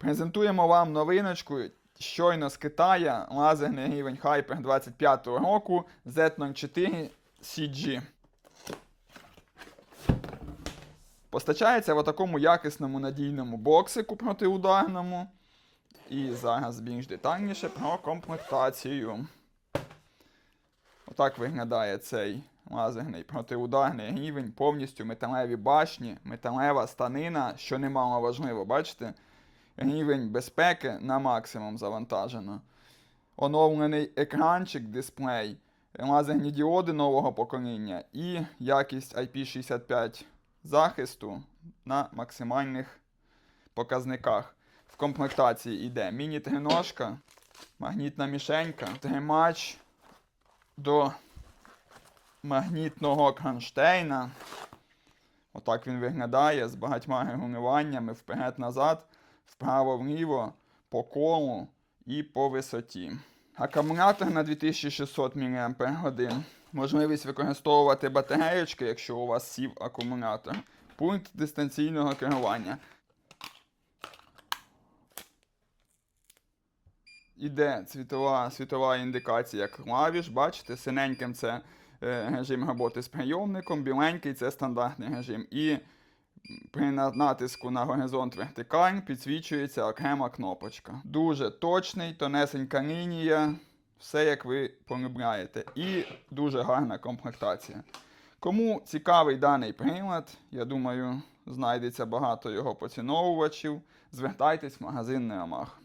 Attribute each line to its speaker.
Speaker 1: Презентуємо вам новиночку щойно з Китая лазерний рівень Hyper 25-го року Z04 CG. Постачається в такому якісному надійному боксику протиударному. І зараз більш детальніше про комплектацію. Отак виглядає цей лазерний протиударний рівень, повністю металеві башні, металева станина, що немало важливо, бачите? Рівень безпеки на максимум завантажено. Оновлений екранчик, дисплей, лазерні діоди нового покоління і якість IP65 захисту на максимальних показниках. В комплектації йде міні-триножка, магнітна мішенька, тримач до магнітного кронштейна. Отак він виглядає з багатьма регулюваннями вперед-назад, вправо-вліво, по колу і по висоті. Акумулятор на 2600 мАч. Можливість використовувати батареєчки, якщо у вас сів акумулятор. Пункт дистанційного керування. Іде світова, світова індикація клавіш. Бачите, синеньким це е, режим роботи з прийомником, біленький це стандартний режим. І при натиску на горизонт вертикаль підсвічується окрема кнопочка. Дуже точний, тонесенька лінія, все як ви полюбляєте. І дуже гарна комплектація. Кому цікавий даний прилад, я думаю, знайдеться багато його поціновувачів. Звертайтесь в магазин Неомах.